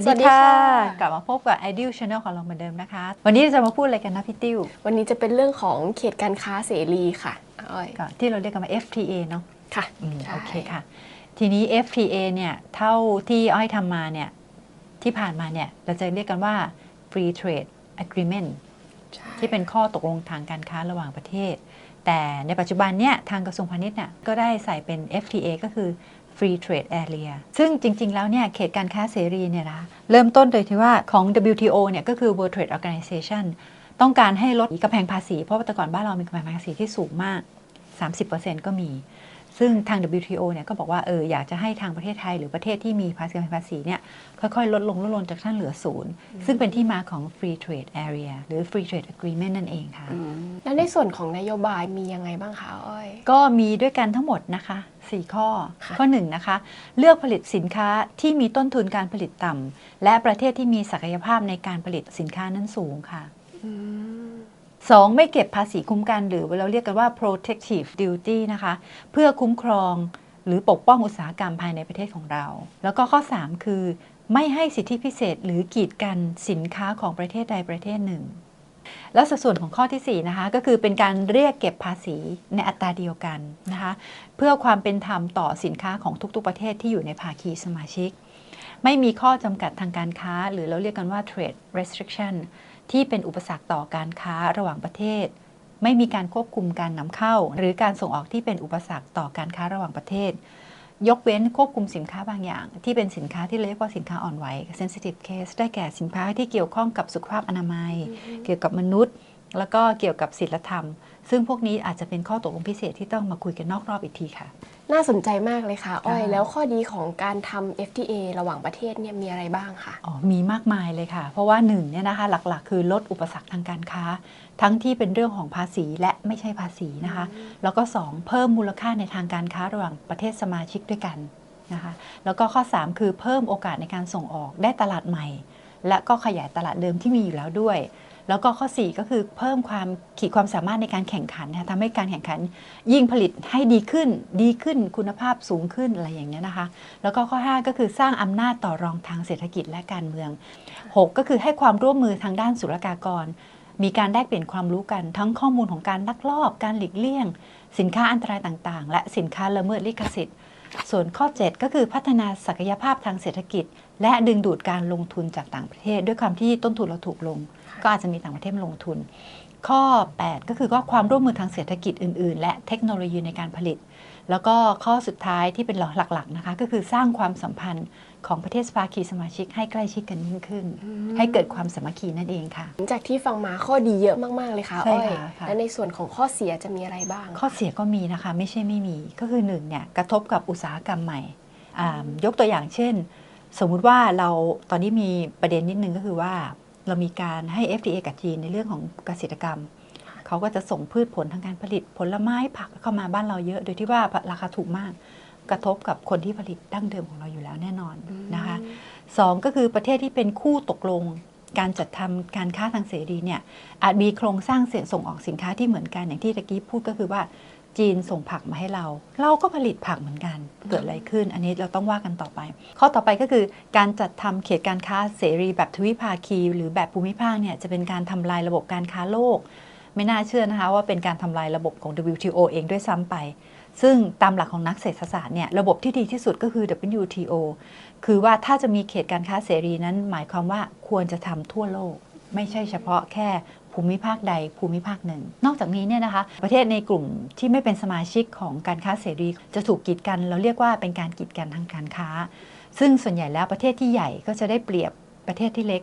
วัสสวัดีสดีค่ะค่ะ กลับมาพบกับ Ideal Channel ของเราเหมือนเดิมนะคะ วันนี้จะมาพูดอะไรกันนะพี่ติ้ว วันนี้จะเป็นเรื่องของเขตการค้าเสรีค่ะอ้อยก่อนที่เราเรียกกันว่า FTA เนาะค่ะอืมใช่โอเคค่ะ ทีนี้ FTA เนี่ยเท่าที่อ้อยทำมาเนี่ยที่ผ่านมาเนี่ยเราจะเรียกกันว่า Free Trade Agreement ใช่ที่เป็นข้อตกลงทางการค้าระหว่างประเทศ แต่ในปัจจุบันเนี่ยทางกระทรวงพาณิชย์เนี่ยก็ได้ใส่เป็น FTA ก็คือ Free Trade Area ซึ่งจริง ๆ แล้วเนี่ยเขตการค้าเสรีเนี่ยนะเริ่มต้นโดยที่ว่าของ WTO เนี่ยก็คือ World Trade Organization ต้องการให้ลดกำแพงภาษี เพราะว่าแต่ก่อนบ้านเรามีกำแพงภาษีที่สูงมาก 30%ก็มี ซึ่งทาง WTO เนี่ยก็บอกว่าเอออยากจะให้ทางประเทศไทยหรือประเทศที่มีภาษีภาษีเนี่ยค่อยๆ ลดลงลดลงจากขั้นเหลือศูนย์ซึ่งเป็นที่มาของ Free Trade Area หรือ Free Trade Agreement นั่นเองค่ะอืมแล้วในส่วนของนโยบายมียังไงบ้างคะอ้อย ก็มีด้วยกันทั้งหมดนะคะ 4 ข้อค่ะข้อ1นะคะ เลือกผลิตสินค้าที่มีต้นทุนการผลิตต่ำและประเทศที่มีศักยภาพในการผลิตสินค้านั้นสูงค่ะ อืม 2. ไม่เก็บภาษีคุ้มกันหรือเราเรียกกันว่า protective duty นะคะ เพื่อคุ้มครองหรือปกป้องอุตสาหกรรมภายในประเทศของเรา แล้วก็ข้อ 3 คือ ไม่ให้สิทธิพิเศษหรือกีดกันสินค้าของประเทศใดประเทศหนึ่ง แล้วสัดส่วนของข้อที่ 4 นะคะ ก็คือเป็นการเรียกเก็บภาษีในอัตราเดียวกันนะคะ เพื่อความเป็นธรรมต่อสินค้าของทุกๆ ประเทศที่อยู่ในภาคีสมาชิก ไม่มีข้อจำกัดทางการค้า หรือเราเรียกกันว่า trade restriction ที่เป็นอุปสรรคต่อการค้าระหว่างประเทศ ไม่มีการควบคุมการนำเข้า หรือการส่งออกที่เป็นอุปสรรคต่อการค้าระหว่างประเทศ ยกเว้นควบคุมสินค้าบางอย่าง ที่เป็นสินค้าที่เรียกว่าสินค้าอ่อนไหว sensitive case ได้แก่สินค้าที่เกี่ยวข้องกับสุขภาพอนามัย เกี่ยวกับมนุษย์ แล้วก็เกี่ยวกับศีลธรรม ซึ่งพวกนี้อาจจะเป็นข้อตกลงพิเศษที่ต้องมาคุยกันนอกรอบอีกทีค่ะ น่าสนใจมากเลยค่ะ อ้อยค่ะแล้วข้อดีของการทำ FTA ระหว่างประเทศเนี่ยมีอะไรบ้างคะอ๋อมีมากมายเลยค่ะ เพราะว่าหนึ่งเนี่ยนะคะหลักๆ คือลดอุปสรรคทางการค้า ทั้งที่เป็นเรื่องของภาษีและไม่ใช่ภาษีนะคะ แล้วก็ 2 เพิ่มมูลค่าในทางการค้าระหว่างประเทศสมาชิกด้วยกันนะคะแล้วก็ข้อ 3 คือเพิ่มโอกาสในการส่งออกได้ตลาดใหม่ และก็ขยายตลาดเดิมที่มีอยู่แล้วด้วย แล้วก็ข้อ 4 ก็คือเพิ่มความขีดความสามารถในการแข่งขันนะทำให้การแข่งขันยิ่งผลิตให้ดีขึ้น ดีขึ้นคุณภาพสูงขึ้นอะไรอย่างเงี้ยนะคะ แล้วก็ข้อ 5 ก็คือสร้างอำนาจต่อรองทางเศรษฐกิจและการเมือง 6 ก็คือให้ความร่วมมือทางด้านศุลกากร มีการแลกเปลี่ยนความรู้กันทั้งข้อมูลของการลักลอบ การหลีกเลี่ยง สินค้าอันตรายต่างๆ และสินค้าละเมิดลิขสิทธิ์ส่วนข้อ 7 ก็คือพัฒนาศักยภาพทางเศรษฐกิจ และดึงดูดการลงทุนจากต่างประเทศ ด้วยความที่ต้นทุนเราถูกลง ก็อาจจะมีต่างประเทศมาลงทุน ข้อ 8 ก็คือก็ความร่วมมือทางเศรษฐกิจอื่น ๆ และเทคโนโลยีในการผลิต แล้วก็ข้อสุดท้ายที่เป็นหลัก ๆ นะคะ ก็คือสร้างความสัมพันธ์ของประเทศสภาคีสมาชิกให้ใกล้ชิดกันยิ่งขึ้น ให้เกิดความสามัคคีนั่นเองค่ะ หลังจากที่ฟังมาข้อดีเยอะมากๆเลยค่ะใช่อ้อยค่ะค่ะและในส่วนของข้อเสียจะมีอะไรบ้าง ข้อเสียก็มีนะคะ ไม่ใช่ไม่มีก็คือหนึ่งเนี่ยกระทบกับอุตสาหกรรมใหม่อ่ายกตัวอย่างเช่น สมมุติว่าเราตอนนี้มีประเด็นนิดนึงก็คือว่า เรามีการให้ FDA กับจีนในเรื่องของเกษตรกรรม เขาก็จะส่งพืชผลทางการผลิตผลไม้ผักเข้ามาบ้านเราเยอะ โดยที่ว่าราคาถูกมาก กระทบกับคนที่ผลิตดั้งเดิมของเราอยู่แล้วแน่นอนนะคะสองก็คือประเทศที่เป็นคู่ตกลงการจัดทำการค้าทางเสรีเนี่ยอาจมีโครงสร้างเสี่ยงส่งออกสินค้าที่เหมือนกันอย่างที่ตะกี้พูดก็คือว่า จีนส่งผักมาให้เรา เราก็ผลิตผักเหมือนกัน เกิดอะไรขึ้น อันนี้เราต้องว่ากันต่อไป ข้อต่อไปก็คือการจัดทำเขตการค้าเสรีแบบทวิภาคี หรือแบบภูมิภาคเนี่ยจะเป็นการทำลายระบบการค้าโลก ไม่น่าเชื่อนะคะว่าเป็นการทำลายระบบของ WTO เองด้วยซ้ำไป ซึ่งตามหลักของนักเศรษฐศาสตร์เนี่ยระบบที่ดีที่สุดก็คือ WTO คือว่าถ้าจะมีเขตการค้าเสรีนั้นหมายความว่าควรจะทำทั่วโลก ไม่ใช่เฉพาะแค่ ภูมิภาคใดภูมิภาคหนึ่ง นอกจากนี้เนี่ยนะคะ ประเทศในกลุ่มที่ไม่เป็นสมาชิกของการค้าเสรี จะถูกกีดกัน เราเรียกว่าเป็นการกีดกันทางการค้า ซึ่งส่วนใหญ่แล้วประเทศที่ใหญ่ก็จะได้เปรียบประเทศที่เล็ก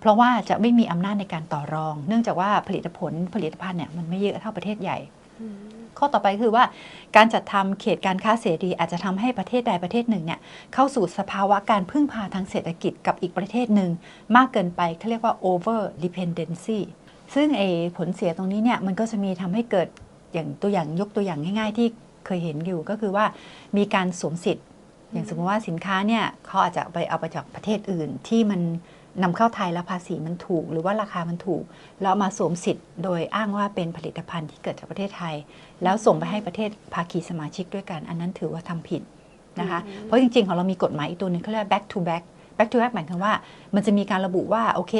เพราะว่าจะไม่มีอำนาจในการต่อรอง เนื่องจากว่าผลิตผลผลิตภัณฑ์เนี่ยมันไม่เยอะเท่าประเทศใหญ่ข้อต่อไปคือว่าการจัดทำเขตการค้าเสรีอาจจะทำให้ประเทศใดประเทศหนึ่งเนี่ยเข้าสู่สภาวะการพึ่งพาทางเศรษฐกิจกับอีกประเทศหนึ่ง มากเกินไปเขาเรียกว่า over dependency ซึ่งไอ้ผลเสียตรงนี้เนี่ยมันก็จะมีทำให้เกิดอย่างตัวอย่างยกตัวอย่างง่าย ๆ ที่เคยเห็นอยู่ก็คือว่ามีการสวมสิทธิ์ อย่างสมมติว่าสินค้าเนี่ยเขาอาจจะไปเอาไปจากประเทศอื่นที่มันนำเข้าไทยแล้วภาษีมันถูก หรือว่าราคามันถูก แล้วเอามาสวมสิทธิ์ โดยอ้างว่าเป็นผลิตภัณฑ์ที่เกิดจากประเทศไทย แล้วส่งไปให้ประเทศภาคีสมาชิกด้วยกัน อันนั้นถือว่าทำผิดนะคะ เพราะจริงๆของเรามีกฎหมายอีกตัวหนึงเขาเรียกว่า back to back back to back หมายความว่า มันจะมีการระบุว่าโอเค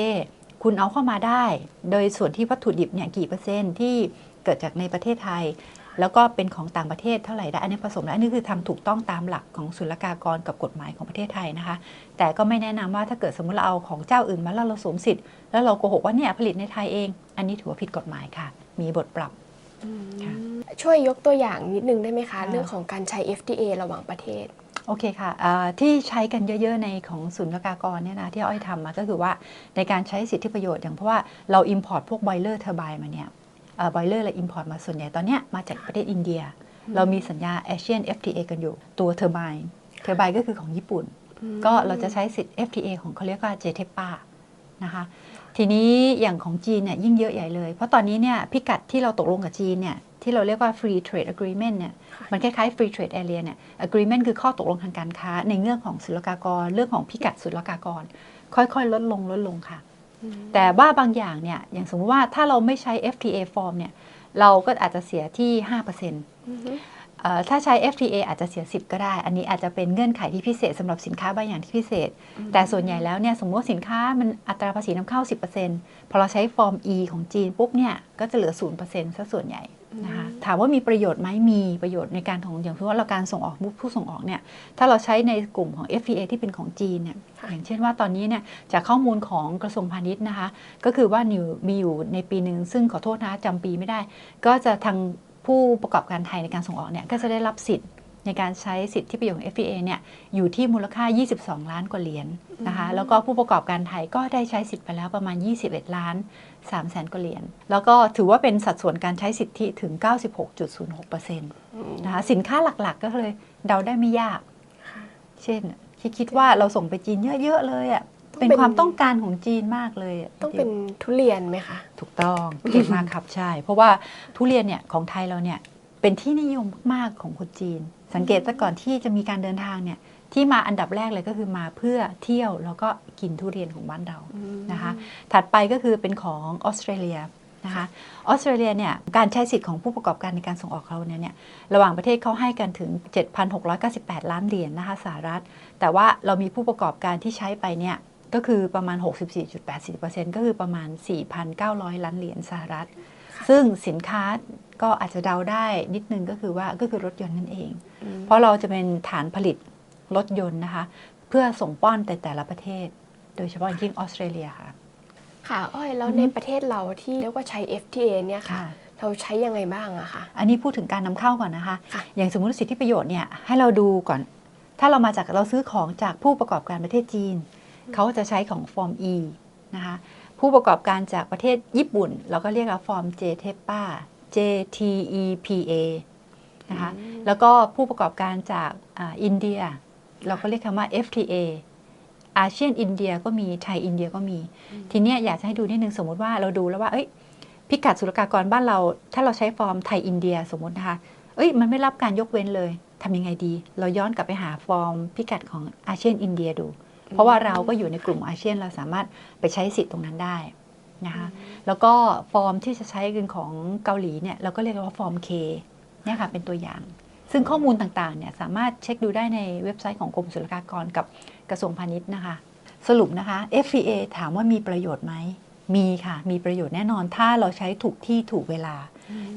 คุณเอาเข้ามาได้ โดยส่วนที่วัตถุดิบเนี่ยกี่เปอร์เซ็นต์ที่เกิดจากในประเทศไทย แล้วก็เป็นของต่างประเทศเท่าไหร่ได้อันนี้ผสมแล้วอันนี้คือทำถูกต้องตามหลักของศุลกากรกับกฎหมายของประเทศไทยนะคะ แต่ก็ไม่แนะนำว่าถ้าเกิดสมมติเราเอาของเจ้าอื่นมาแล้วเราสวมสิทธิ์แล้วเราโกหกว่าเนี่ยผลิตในไทยเอง อันนี้ถือว่าผิดกฎหมายค่ะ มีบทปรับค่ะช่วยยกตัวอย่างนิดนึงได้ไหมคะค่ะเรื่องของการใช้ FTA ระหว่างประเทศ โอเคค่ะเอ่อที่ใช้กันเยอะ ๆ ในของศุลกากรเนี่ยนะที่อ้อยทำมาก็คือว่าในการใช้สิทธิประโยชน์อย่างเพราะว่าเรา import พวก boiler turbine มาเนี่ยบอยเลอร์เรา import มาส่วนใหญ่ตอนเนี้ยมาจากประเทศอินเดีย เรามีสัญญา Asian FTA กันอยู่ตัว turbine turbine ก็คือของญี่ปุ่น ก็เราจะใช้สิทธิ์ FTA ของเขาเรียกว่า JTEPA นะคะ ทีนี้อย่างของจีนเนี่ยยิ่งเยอะใหญ่เลย เพราะตอนนี้เนี่ยพิกัดที่เราตกลงกับจีนเนี่ยที่เราเรียกว่า free trade agreement เนี่ยค่ะมันคล้ายๆ free trade area เนี่ย agreement คือข้อตกลงทางการค้า ในเรื่องของศุลกากร เรื่องของพิกัดศุลกากร ค่อยๆ ลดลงลดลงค่ะ แต่ว่าบางอย่างเนี่ยอย่างสมมติว่าถ้าเราไม่ใช้ FTA form เนี่ยเราก็อาจจะเสียที่5%อือฮึเอ่อ ถ้าใช้ FTA อาจจะเสีย 10 ก็ได้ อันนี้อาจจะเป็นเงื่อนไขที่พิเศษสำหรับสินค้าบางอย่างที่พิเศษ แต่ส่วนใหญ่แล้วเนี่ยสมมติว่าสินค้ามันอัตราภาษีนำเข้า 10%พอเราใช้ฟอร์ม E ของจีนปุ๊บเนี่ยก็จะเหลือ 0%ซะส่วนใหญ่นะคะถามว่ามีประโยชน์ไหมมีประโยชน์ในการของอย่างเช่นว่าเราการส่งออกมุกผู้ส่งออกเนี่ยถ้าเราใช้ในกลุ่มของ FTA ที่เป็นของจีนเนี่ยค่ะอย่างเช่นว่าตอนนี้เนี่ยจากข้อมูลของกระทรวงพาณิชย์นะคะก็คือว่านิวมีอยู่ในปีหนึ่งซึ่งขอโทษนะจำปีไม่ได้ ก็จะทาง ผู้ประกอบการไทยในการส่งออกเนี่ยก็จะได้รับสิทธิ์ในการใช้สิทธิประโยชน์ของ FTA เนี่ยอยู่ที่มูลค่า 22 ล้านกว่าเหรียญนะคะ แล้วก็ผู้ประกอบการไทยก็ได้ใช้สิทธิ์ไปแล้วประมาณ 21 ล้าน3แสนกว่าเหรียญ แล้วก็ถือว่าเป็นสัดส่วนการใช้สิทธิถึง 96.06%นะคะ สินค้าหลักๆก็เลยเดาได้ไม่ยากค่ะเช่นคิดคิดว่าเราส่งไปจีนเยอะ ๆ เลยอะต้อง เป็นเป็นความต้องการของจีนมากเลยะต้องเป็นทุเรียนไหมคะถูกต้องเก่งมากครับใช่ เพราะว่าทุเรียนเนี่ยของไทยเราเนี่ยเป็นที่นิยมมากๆของคนจีน สังเกตแต่ก่อนที่จะมีการเดินทางเนี่ยที่มาอันดับแรกเลยก็คือมาเพื่อเที่ยวแล้วก็กินทุเรียนของบ้านเรานะคะ ถัดไปก็คือเป็นของออสเตรเลียนะคะออสเตรเลียเนี่ยการใช้สิทธิ์ของผู้ประกอบการในการส่งออกเขาเนี่ยเนี่ยระหว่างประเทศเขาให้กันถึง 7,698 ล้านเหรียญนะคะสหรัฐ แต่ว่าเรามีผู้ประกอบการที่ใช้ไปเนี่ย ก็คือประมาณ 64.80%ก็คือประมาณ 4,900 ล้านเหรียญสหรัฐ ซึ่งสินค้าก็อาจจะเดาได้นิดนึงก็คือว่าก็คือรถยนต์นั่นเอง เพราะเราจะเป็นฐานผลิตรถยนต์นะคะ เพื่อส่งป้อนแต่แต่ละประเทศ โดยเฉพาะอย่างยิ่งออสเตรเลียค่ะ ค่ะอ้อยแล้วอือฮึในประเทศเราที่เรียกว่าใช้ FTA เนี่ยค่ะค่ะ เราใช้ยังไงบ้างอะคะอันนี้พูดถึงการนำเข้าก่อนนะคะค่ะอย่างสมมติสิทธิประโยชน์เนี่ยให้เราดูก่อน ถ้าเรามาจากเราซื้อของจากผู้ประกอบการประเทศจีน เขาจะใช้ของฟอร์ม E นะคะผู้ประกอบการจากประเทศญี่ปุ่น เราก็เรียกว่าฟอร์ม JTEPA JTEPA นะคะแล้วก็ผู้ประกอบการจากอาอินเดีย เราก็เรียกคำว่า FTA อาเซียนอินเดียก็มีไทยอินเดียก็มี ทีเนี้ยอยากจะให้ดูนิดนึงสมมติว่าเราดูแล้วว่าเอ้ยพิกัดศุลกากรบ้านเรา ถ้าเราใช้ฟอร์มไทยอินเดียสมมตินะคะเอ้ยมันไม่รับการยกเว้นเลยทำยังไงดี เราย้อนกลับไปหาฟอร์มพิกัดของอาเซียนอินเดียดู เพราะว่าเราก็อยู่ในกลุ่มอาเซียนเราสามารถไปใช้สิทธิ์ตรงนั้นได้นะคะแล้วก็ฟอร์มที่จะใช้กันของเกาหลีเนี่ยเราก็เรียกว่าฟอร์ม K เนี่ยค่ะเป็นตัวอย่าง ซึ่งข้อมูลต่างๆเนี่ยสามารถเช็คดูได้ในเว็บไซต์ของกรมศุลกากรกับกระทรวงพาณิชย์นะคะ สรุปนะคะ FTA ถามว่ามีประโยชน์ไหมมีค่ะ มีประโยชน์แน่นอนถ้าเราใช้ถูกที่ถูกเวลา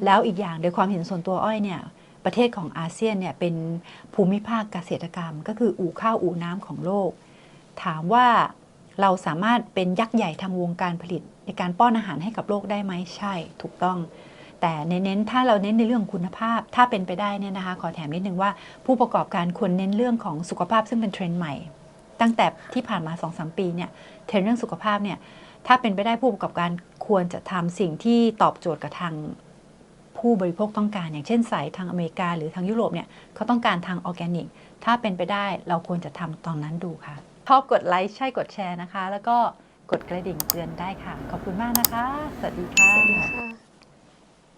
แล้วอีกอย่างโดยความเห็นส่วนตัวอ้อยเนี่ยประเทศของอาเซียนเนี่ยเป็นภูมิภาคเกษตรกรรม ก็คืออู่ข้าวอู่น้ำของโลก ถามว่าเราสามารถเป็นยักษ์ใหญ่ทางวงการผลิต ในการป้อนอาหารให้กับโลกได้ไหมใช่ถูกต้อง แต่เน้นถ้าเราเน้นในเรื่องคุณภาพ ถ้าเป็นไปได้เนี่ยนะคะ ขอแถมนิดนึงว่า ผู้ประกอบการควรเน้นเรื่องของสุขภาพซึ่งเป็นเทรนด์ใหม่ ตั้งแต่ที่ผ่านมา 2-3 ปีเนี่ยเทรนด์เรื่องสุขภาพเนี่ยถ้าเป็นไปได้ผู้ประกอบการควรจะทำสิ่งที่ตอบโจทย์กับทางผู้บริโภคต้องการ อย่างเช่นสายทางอเมริกาหรือทางยุโรปเนี่ยเขาต้องการทางออร์แกนิก ถ้าเป็นไปได้เราควรจะทำตอนนั้นดูค่ะ ชอบกดไลค์ ใช่กดแชร์นะคะ แล้วก็กดกระดิ่งเตือนได้ค่ะ ขอบคุณมากนะคะ สวัสดีค่ะ